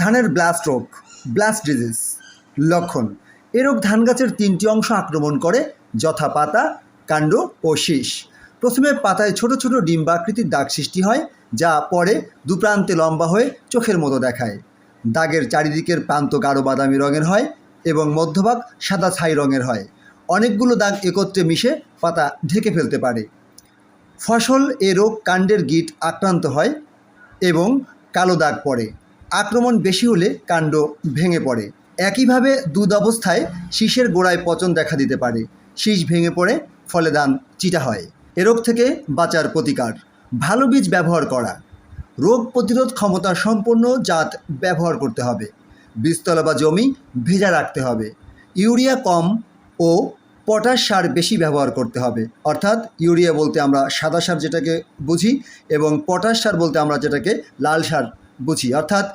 ধানের ব্লাস্ট রোগ blast disease লক্ষণ। এ রোগ ধান গাছের তিনটি অংশ আক্রমণ করে, যথা পাতা, কাণ্ড ও শীষ। প্রথমে পাতায় ছোট ছোট ডিম্বাকৃতির দাগ সৃষ্টি হয়, যা পরে দুপ্রান্তে লম্বা হয়ে চোখের মতো দেখায়। দাগের চারিদিকের প্রান্ত গাঢ় বাদামি রঙের হয় এবং মধ্যভাগ সাদা ছাই রঙের হয়। অনেকগুলো দাগ একত্রে মিশে পাতা ঢেকে ফেলতে পারে। ফসল এ রোগ কাণ্ডের গিট আক্রান্ত হয় এবং কালো দাগ পড়ে। আক্রমণ বেশি হলে কাণ্ড ভেঙে পড়ে। একইভাবে দুধ অবস্থায় শীষের গোড়ায় পচন দেখা দিতে পারে। শীষ ভেঙে পড়ে, ফলে ধান চিটা হয়। এ রোগ থেকে বাঁচার প্রতিকার। ভালো বীজ ব্যবহার করা। রোগ প্রতিরোধ ক্ষমতা সম্পন্ন জাত ব্যবহার করতে হবে। বীজতলা বা জমি ভেজা রাখতে হবে। ইউরিয়া কম ও পটাশ সার বেশি ব্যবহার করতে হবে। অর্থাৎ ইউরিয়া বলতে আমরা সাদা সার যেটাকে বুঝি এবং পটাশ সার বলতে আমরা যেটাকে লাল সার বুঝি। অর্থাৎ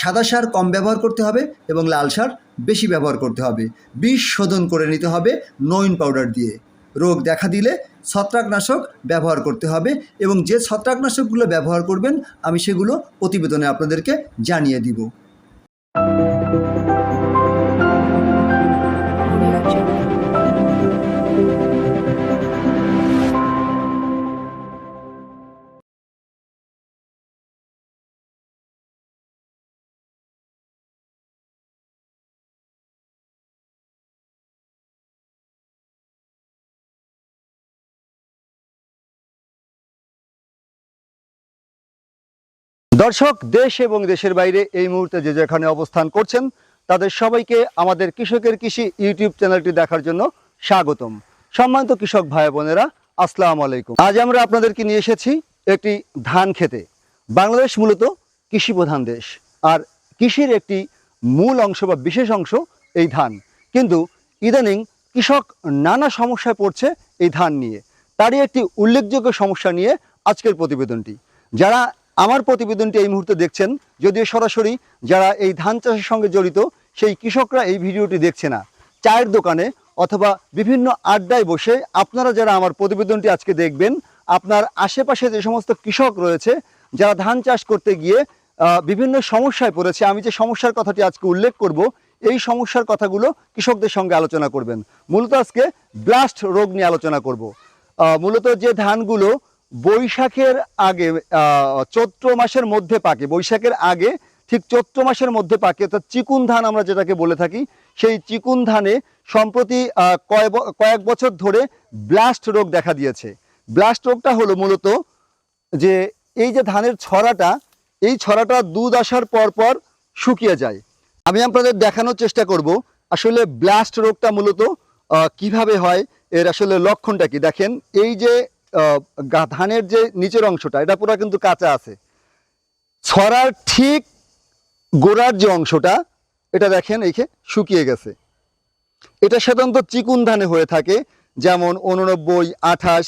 সাদা সার কম ব্যবহার করতে হবে এবং লাল সার বেশি ব্যবহার করতে হবে। বিষ শোধন করে নিতে হবে নয়ন পাউডার দিয়ে। রোগ দেখা দিলে ছত্রাকনাশক ব্যবহার করতে হবে এবং যে ছত্রাকনাশকগুলো ব্যবহার করবেন, আমি সেগুলো প্রতিবেদনে আপনাদেরকে জানিয়ে দিব। দর্শক, দেশ এবং দেশের বাইরে এই মুহূর্তে যে যেখানে অবস্থান করছেন, তাদের সবাইকে আমাদের কৃষকের কৃষি ইউটিউব চ্যানেলটি দেখার জন্য স্বাগতম। সম্মানিত কৃষক ভাই বোনেরা, আসসালামু আলাইকুম। আজ আমরা আপনাদেরকে নিয়ে এসেছি একটি ধান খেতে। বাংলাদেশ মূলত কৃষি প্রধান দেশ, আর কৃষির একটি মূল অংশ বা বিশেষ অংশ এই ধান। কিন্তু ইদানিং কৃষক নানা সমস্যায় পড়ছে এই ধান নিয়ে। তারই একটি উল্লেখযোগ্য সমস্যা নিয়ে আজকের প্রতিবেদনটি। যারা আমার প্রতিবেদনটি এই মুহূর্তে দেখছেন। যদিও সরাসরি যারা এই ধান চাষের সঙ্গে জড়িত, সেই কৃষকরা এই ভিডিওটি দেখছে না। চায়ের দোকানে অথবা বিভিন্ন আড্ডায় বসে আপনারা যারা আমার প্রতিবেদনটি আজকে দেখবেন, আপনার আশেপাশে যে সমস্ত কৃষক রয়েছে, যারা ধান চাষ করতে গিয়ে বিভিন্ন সমস্যায় পড়েছে, আমি যে সমস্যার কথাটি আজকে উল্লেখ করব, এই সমস্যার কথাগুলো কৃষকদের সঙ্গে আলোচনা করবেন। মূলত আজকে ব্লাস্ট রোগ নিয়ে আলোচনা করব। মূলত যে ধানগুলো বৈশাখের আগে চৈত্র মাসের মধ্যে পাকে। বৈশাখের আগে ঠিক চৈত্র মাসের মধ্যে পাকে, অর্থাৎ চিকুন ধান আমরা যেটাকে বলে থাকি, সেই চিকুন ধানে সম্প্রতি কয়েক বছর ধরে ব্লাস্ট রোগ দেখা দিয়েছে। ব্লাস্ট রোগটা হলো মূলত যে এই যে ধানের ছড়াটা, এই ছড়াটা দুধ আসার পর পর শুকিয়ে যায়। আমি আপনাদের দেখানোর চেষ্টা করব, আসলে ব্লাস্ট রোগটা মূলত কীভাবে হয়, এর আসলে লক্ষণটা কি? দেখেন, এই যে ধানের যে নিচের অংশটা, এটা পুরো কিন্তু কাঁচা আছে। ছড়ার ঠিক গোড়ার যে অংশটা, এটা দেখেন এইখে শুকিয়ে গেছে। এটা সাধারণত চিকুন ধানে হয়ে থাকে, যেমন উননব্বই আঠাশ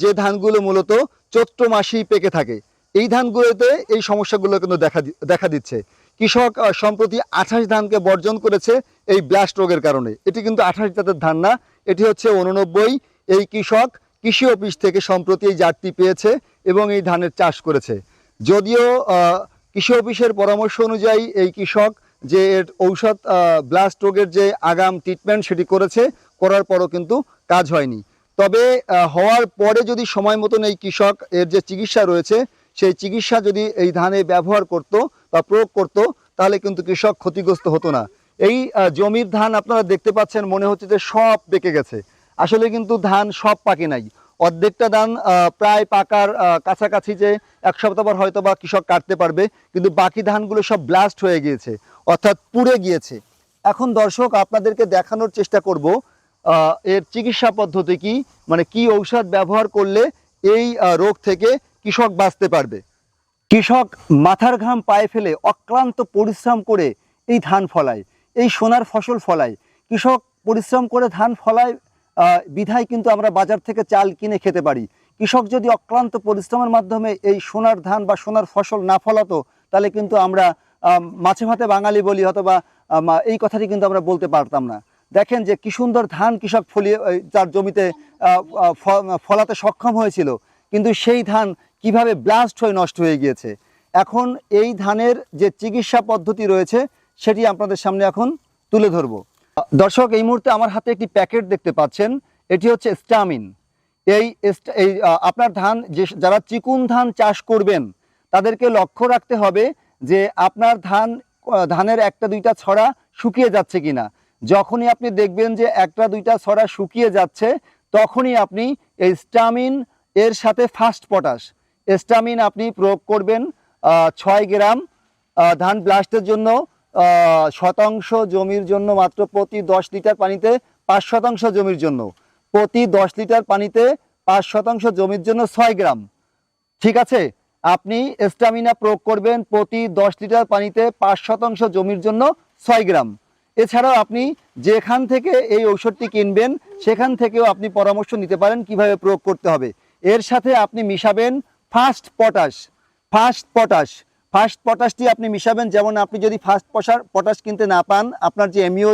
যে ধানগুলো মূলত চৈত্র মাসেই পেকে থাকে। এই ধানগুলোতে এই সমস্যাগুলো কিন্তু দেখা দেখা দিচ্ছে। কৃষক সম্প্রতি আঠাশ ধানকে বর্জন করেছে এই ব্লাস্ট রোগের কারণে। এটি কিন্তু আঠাশ জাতের ধান না, এটি হচ্ছে উননব্বই এই কৃষক কৃষি অফিস থেকে সম্প্রতি এই জাতটি পেয়েছে এবং এই ধানের চাষ করেছে। যদিও কৃষি অফিসের পরামর্শ অনুযায়ী এই কৃষক যে এর ঔষধ ব্লাস্ট রোগের যে আগাম ট্রিটমেন্ট সেটি করেছে, করার পরও কিন্তু কাজ হয়নি। তবে হওয়ার পরে যদি সময় মতন এই কৃষক এর যে চিকিৎসা রয়েছে, সেই চিকিৎসা যদি এই ধানে ব্যবহার করত বা প্রয়োগ করত, তাহলে কিন্তু কৃষক ক্ষতিগ্রস্ত হতো না। এই জমির ধান আপনারা দেখতে পাচ্ছেন, মনে হচ্ছে যে সব পেকে গেছে। আসলে কিন্তু ধান সব পাকে নাই। অর্ধেকটা ধান প্রায় পাকার কাছাকাছি যে এক সপ্তাহ পর হয়তো বা কৃষক কাটতে পারবে, কিন্তু বাকি ধানগুলো সব ব্লাস্ট হয়ে গিয়েছে, অর্থাৎ পুড়ে গিয়েছে। এখন দর্শক, আপনাদেরকে দেখানোর চেষ্টা করব এর চিকিৎসা পদ্ধতি কি মানে কি ঔষধ ব্যবহার করলে এই রোগ থেকে কৃষক বাঁচতে পারবে। কৃষক মাথার ঘাম পায়ে ফেলে অক্লান্ত পরিশ্রম করে এই ধান ফলায়, এই সোনার ফসল ফলায়। কৃষক পরিশ্রম করে ধান ফলায় বিধায় কিন্তু আমরা বাজার থেকে চাল কিনে খেতে পারি। কৃষক যদি অক্লান্ত পরিশ্রমের মাধ্যমে এই সোনার ধান বা সোনার ফসল না ফলাতো, তাহলে কিন্তু আমরা মাছে ভাতে বাঙালি বলি অথবা এই কথাটি কিন্তু আমরা বলতে পারতাম না। দেখেন যে কি সুন্দর ধান কৃষক ফলিয়ে তার জমিতে ফলাতে সক্ষম হয়েছিল, কিন্তু সেই ধান কীভাবে ব্লাস্ট হয়ে নষ্ট হয়ে গিয়েছে? এখন এই ধানের যে চিকিৎসা পদ্ধতি রয়েছে, সেটি আপনাদের সামনে এখন তুলে ধরব। দর্শক, এই মুহূর্তে আমার হাতে একটি প্যাকেট দেখতে পাচ্ছেন। এটি হচ্ছে স্টামিন। এই আপনার ধান যে, যারা চিকুন ধান চাষ করবেন, তাদেরকে লক্ষ্য রাখতে হবে যে আপনার ধান ধানের একটা, দুইটা ছড়া শুকিয়ে যাচ্ছে কিনা। যখনই আপনি দেখবেন যে একটা, দুইটা ছড়া শুকিয়ে যাচ্ছে, তখনই আপনি এই স্টামিন এর সাথে ফাস্ট পটাশ। স্টামিন আপনি প্রয়োগ করবেন ছয় গ্রাম ধান ব্লাস্টের জন্য। শতাংশ জমির জন্য মাত্র প্রতি দশ লিটার পানিতে পাঁচ শতাংশ জমির জন্য। প্রতি দশ লিটার পানিতে পাঁচ শতাংশ জমির জন্য ছয় গ্রাম। ঠিক আছে? আপনি স্টামিনা প্রয়োগ করবেন প্রতি দশ লিটার পানিতে পাঁচ শতাংশ জমির জন্য ছয় গ্রাম। এছাড়াও আপনি যেখান থেকে এই ঔষধটি কিনবেন, সেখান থেকেও আপনি পরামর্শ নিতে পারেন কীভাবে প্রয়োগ করতে হবে। এর সাথে আপনি মিশাবেন fast potash. Fast potash. Fast পটাশটি আপনি মিশাবেন, যেমন আপনি যদি ফার্স্ট পশার পটাশ কিনতে না পান, আপনার যে এমইও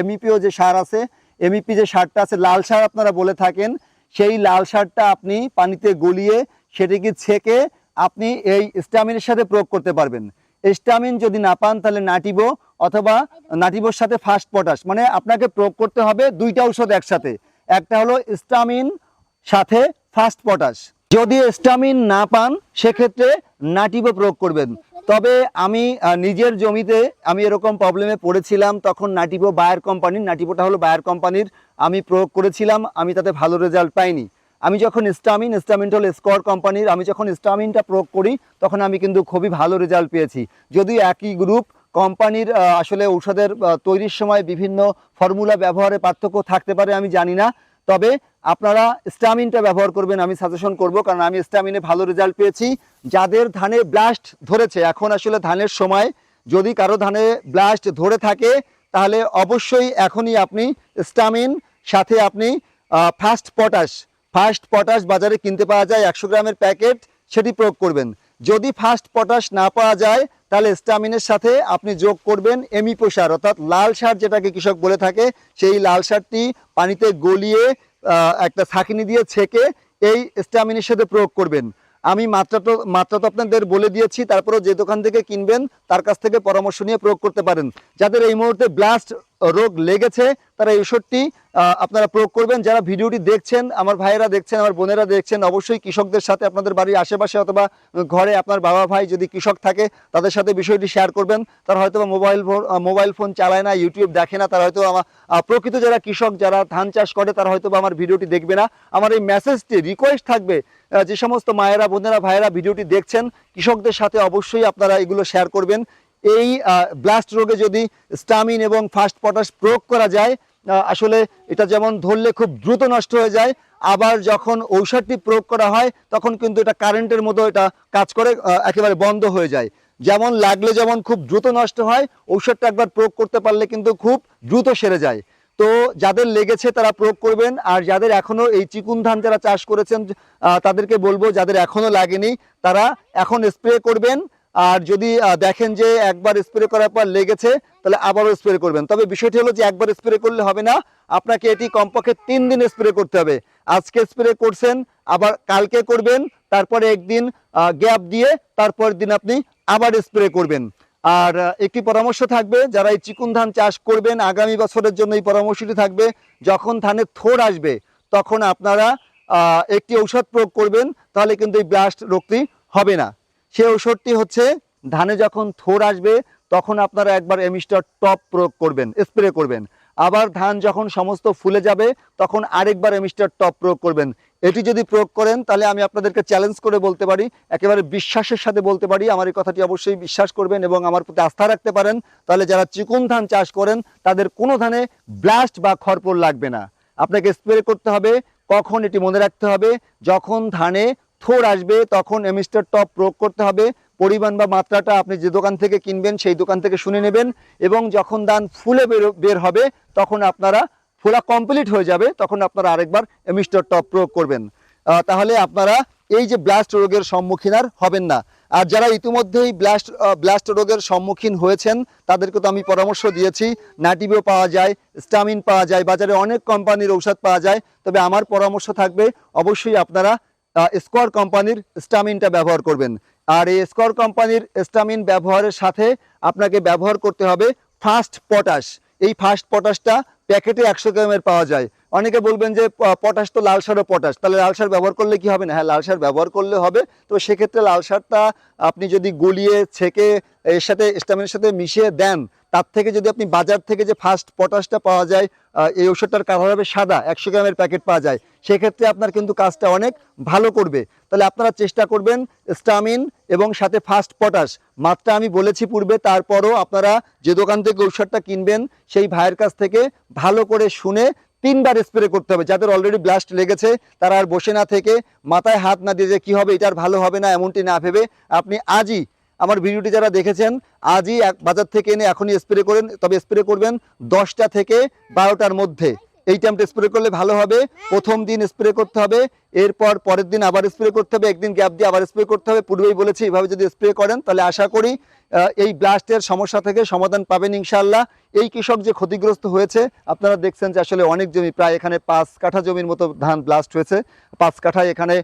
এমইপিও যে সার আছে এমইপি যে সারটা আছে, লাল সার আপনারা বলে থাকেন, সেই লাল সারটা আপনি পানিতে গলিয়ে সেটিকে ছেঁকে আপনি এই স্টামিনের সাথে প্রয়োগ করতে পারবেন। স্টামিন যদি না পান, তাহলে নাটিবো অথবা নাটিবোর সাথে ফার্স্ট পটাশ মানে আপনাকে প্রয়োগ করতে হবে দুইটা ঔষধ একসাথে। একটা হলো স্টামিন সাথে ফাস্ট পটাশ। যদি স্টামিন না পান, সেক্ষেত্রে নাটিবো প্রয়োগ করবেন। তবে আমি নিজের জমিতে আমি এরকম প্রবলেমে পড়েছিলাম, তখন নাটিভো বায়ার কোম্পানির নাটিবোটা হলো বায়ার কোম্পানির আমি প্রয়োগ করেছিলাম, আমি তাতে ভালো রেজাল্ট পাইনি। আমি যখন স্টামিন স্টামিনটা হলো স্কোয়ার কোম্পানির আমি যখন স্টামিনটা প্রয়োগ করি, তখন আমি কিন্তু খুবই ভালো রেজাল্ট পেয়েছি। যদিও একই গ্রুপ কোম্পানির আসলে ঔষধের তৈরির সময় বিভিন্ন ফর্মুলা ব্যবহারে পার্থক্য থাকতে পারে, আমি জানি না। তবে আপনারা স্টামিনটা ব্যবহার করবেন, আমি সাজেশন করব, কারণ আমি স্টামিনে ভালো রেজাল্ট পেয়েছি। যাদের ধানে ব্লাস্ট ধরেছে, এখন আসলে ধানের সময়, যদি কারও ধানে ব্লাস্ট ধরে থাকে, তাহলে অবশ্যই এখনই আপনি স্টামিন সাথে আপনি ফাস্ট পটাশ ফাস্ট পটাশ বাজারে কিনতে পাওয়া যায়, একশো গ্রামের প্যাকেট, সেটি প্রয়োগ করবেন। যদি ফার্স্ট পটাশ না পাওয়া যায়, তাহলে স্টামিনের সাথে আপনি যোগ করবেন এমিপো সার, অর্থাৎ লাল সার যেটাকে কৃষক বলে থাকে, সেই লাল সারটি পানিতে গলিয়ে একটা ছাঁকনি দিয়ে ছেঁকে এই স্টামিনের সাথে প্রয়োগ করবেন। আমি মাত্রা তো মাত্রা তো আপনাদের বলে দিয়েছি, তারপরেও যে দোকান থেকে কিনবেন, তার কাছ থেকে পরামর্শ নিয়ে প্রয়োগ করতে পারেন। যাদের এই মুহূর্তে ব্লাস্ট রোগ লেগেছে, তারা এই ওষুধটি আপনারা প্রয়োগ করবেন। যারা ভিডিওটি দেখছেন, আমার ভাইয়েরা দেখছেন, আমার বোনেরা দেখছেন, অবশ্যই কৃষকদের সাথে আপনাদের বাড়ির আশেপাশে অথবা ঘরে আপনার বাবা ভাই যদি কৃষক থাকে, তাদের সাথে বিষয়টি শেয়ার করবেন। তারা হয়তো মোবাইল মোবাইল ফোন চালায় না ইউটিউব দেখে না, তারা হয়তো আমার প্রকৃত যারা কৃষক, যারা ধান চাষ করে, তারা হয়তো আমার ভিডিওটি দেখবে না। আমার এই মেসেজটি রিকোয়েস্ট থাকবে যে সমস্ত মায়েরা, বোনেরা, ভাইয়েরা ভিডিওটি দেখছেন, কৃষকদের সাথে অবশ্যই আপনারা এগুলো শেয়ার করবেন। এই ব্লাস্ট রোগে যদি স্টামিন এবং ফাস্ট পটাশ প্রয়োগ করা যায় আসলে এটা যেমন ধরলে খুব দ্রুত নষ্ট হয়ে যায়, আবার যখন ঔষধটি প্রয়োগ করা হয়, তখন কিন্তু এটা কারেন্টের মতো এটা কাজ করে একেবারে বন্ধ হয়ে যায়। যেমন লাগলে যেমন খুব দ্রুত নষ্ট হয়, ঔষধটা একবার প্রয়োগ করতে পারলে কিন্তু খুব দ্রুত সেরে যায়। তো যাদের লেগেছে তারা প্রয়োগ করবেন, আর যাদের এখনও এই চিকুন ধান যারা চাষ করেছেন তাদেরকে বলব, যাদের এখনও লাগেনি, তারা এখন স্প্রে করবেন আর যদি দেখেন যে একবার স্প্রে করার পর লেগেছে, তাহলে আবারও স্প্রে করবেন। তবে বিষয়টি হলো যে একবার স্প্রে করলে হবে না, আপনাকে এটি কমপক্ষে তিন দিন স্প্রে করতে হবে। আজকে স্প্রে করছেন, আবার কালকে করবেন, তারপরে একদিন গ্যাপ দিয়ে তারপর দিন আপনি আবার স্প্রে করবেন। আর একটি পরামর্শ থাকবে, যারা এই চিকুন ধান চাষ করবেন, আগামী বছরের জন্য এই পরামর্শটি থাকবে, যখন ধানের থোড় আসবে, তখন আপনারা একটি ঔষধ প্রয়োগ করবেন, তাহলে কিন্তু এই ব্লাস্ট রোগটি হবে না। সেই ঔষধটি হচ্ছে ধানে যখন থোর আসবে, তখন আপনারা একবার এমিস্টার টপ প্রয়োগ করবেন, স্প্রে করবেন। আবার ধান যখন সমস্ত ফুলে যাবে, তখন আরেকবার এমিস্টার টপ প্রয়োগ করবেন। এটি যদি প্রয়োগ করেন, তাহলে আমি আপনাদেরকে চ্যালেঞ্জ করে বলতে পারি, একেবারে বিশ্বাসের সাথে বলতে পারি, আমার এই কথাটি অবশ্যই বিশ্বাস করবেন এবং আমার প্রতি আস্থা রাখতে পারেন। তাহলে যারা চিকুন ধান চাষ করেন, তাদের কোনো ধানে ব্লাস্ট বা খরপোর লাগবে না। আপনাকে স্প্রে করতে হবে, কখন এটি মনে রাখতে হবে, যখন ধানে থোর আসবে, তখন এমিস্টার টপ প্রয়োগ করতে হবে। পরিমাণ বা মাত্রাটা আপনি যে দোকান থেকে কিনবেন, সেই দোকান থেকে শুনে নেবেন এবং যখন দান ফুলে বের হবে, তখন আপনারা ফোলা কমপ্লিট হয়ে যাবে, তখন আপনারা আরেকবার এমিস্টার টপ প্রয়োগ করবেন। তাহলে আপনারা এই যে ব্লাস্ট রোগের সম্মুখীন আর হবেন না। আর যারা ইতিমধ্যেই ব্লাস্ট ব্লাস্ট রোগের সম্মুখীন হয়েছেন, তাদেরকে তো আমি পরামর্শ দিয়েছি, নাটিবিও পাওয়া যায়, স্টামিন পাওয়া যায়, বাজারে অনেক কোম্পানির ঔষধ পাওয়া যায়, তবে আমার পরামর্শ থাকবে, অবশ্যই আপনারা স্কোয়ার কোম্পানির স্টামিনটা ব্যবহার করবেন। আর এই স্কোয়ার কোম্পানির স্টামিন ব্যবহারের সাথে আপনাকে ব্যবহার করতে হবে ফাস্ট পটাশ এই ফাস্ট পটাশটা প্যাকেটে একশো গ্রামের পাওয়া যায়। অনেকে বলবেন যে পটাশ তো লাল সারও পটাশ তাহলে লাল সার ব্যবহার করলে কি হবে না? হ্যাঁ লাল সার ব্যবহার করলে হবে। তো সেক্ষেত্রে লাল সারটা আপনি যদি গলিয়ে ছেঁকে এর সাথে স্টামিনের সাথে মিশিয়ে দেন, তার থেকে যদি আপনি বাজার থেকে যে ফার্স্ট পটাশটা পাওয়া যায় এই ওষুধটার কালার হবে সাদা, একশো গ্রামের প্যাকেট পাওয়া যায়। সেক্ষেত্রে আপনার কিন্তু কাজটা অনেক ভালো করবে। তাহলে আপনারা চেষ্টা করবেন স্টামিন এবং সাথে ফার্স্ট পটাশ মাত্রা আমি বলেছি পূর্বে, তারপরও আপনারা যে দোকান থেকে ঔষধটা কিনবেন, সেই ভাইয়ের কাছ থেকে ভালো করে শুনে তিনবার স্প্রে করতে হবে। যাদের অলরেডি ব্লাস্ট লেগেছে, তারা আর বসে না থেকে মাথায় হাত না দিয়ে যে কী হবে এটার ভালো হবে না, এমনটি না ভেবে আপনি আজই আমার ভিডিওটি যারা দেখেছেন, আজই বাজার থেকে এনে এখনই স্প্রে করেন। তবে স্প্রে করবেন দশটা থেকে বারোটার মধ্যে। এই টাইমটা স্প্রে করলে ভালো হবে। প্রথম দিন স্প্রে করতে হবে। এরপর পরের দিন আবার স্প্রে করতে হবে। একদিন গ্যাপ দিয়ে আবার স্প্রে করতে হবে। পূর্বেই বলেছি এইভাবে যদি স্প্রে করেন, তাহলে আশা করি এই ব্লাস্টের সমস্যা থেকে সমাধান পাবেন ইনশাল্লাহ এই কৃষক যে ক্ষতিগ্রস্ত হয়েছে, আপনারা দেখছেন যে আসলে অনেক জমি, প্রায় এখানে পাঁচ কাঠা জমির মতো ধান ব্লাস্ট হয়েছে। পাঁচ কাঠা এখানে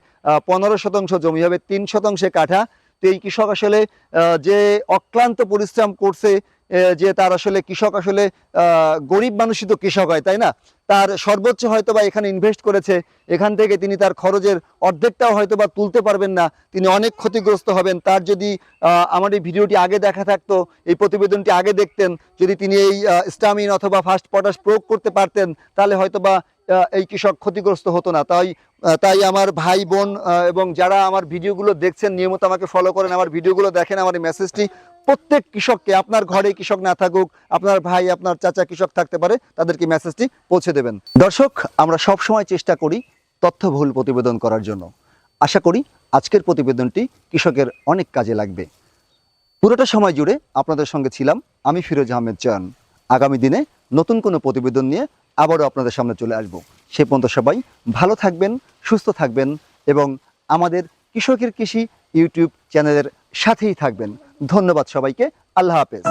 পনেরো শতাংশ জমি হবে, তিন শতাংশে কাঠা। তো এই কৃষক আসলে যে অক্লান্ত পরিশ্রম করছে যে তার আসলে কৃষক আসলে গরিব মানুষই তো কৃষক হয়, তাই না? তার সর্বোচ্চ হয়তো বা এখানে ইনভেস্ট করেছে, এখান থেকে তিনি তার খরচের অর্ধেকটাও হয়তো বা তুলতে পারবেন না, তিনি অনেক ক্ষতিগ্রস্ত হবেন। তার যদি আমার এই ভিডিওটি আগে দেখা থাকতো, এই প্রতিবেদনটি আগে দেখতেন, যদি তিনি এই স্টামিন অথবা ফার্স্ট পটাশ প্রয়োগ করতে পারতেন, তাহলে হয়তো বা এই কৃষক ক্ষতিগ্রস্ত হতো না। তাই তাই আমার ভাই, বোন এবং যারা আমার ভিডিওগুলো দেখছেন, নিয়মিত আমাকে ফলো করেন, আমার ভিডিওগুলো দেখেন, আমার এই মেসেজটি প্রত্যেক কৃষককে, আপনার ঘরে কৃষক না থাকুক, আপনার ভাই, আপনার চাচা কৃষক থাকতে পারে, তাদেরকে মেসেজটি পৌঁছে দেবেন। দর্শক, আমরা সব সময় চেষ্টা করি তথ্যবহুল প্রতিবেদন করার জন্য। আশা করি আজকের প্রতিবেদনটি কৃষকের অনেক কাজে লাগবে। পুরোটা সময় জুড়ে আপনাদের সঙ্গে ছিলাম আমি ফিরোজ আহমেদ চান আগামী দিনে নতুন কোনো প্রতিবেদন নিয়ে আবারও আপনাদের সামনে চলে আসব। সে পর্যন্ত সবাই ভালো থাকবেন, সুস্থ থাকবেন এবং আমাদের কৃষকের কৃষি ইউটিউব চ্যানেলের সাথেই থাকবেন। ধন্যবাদ সবাইকে। আল্লাহ হাফেজ।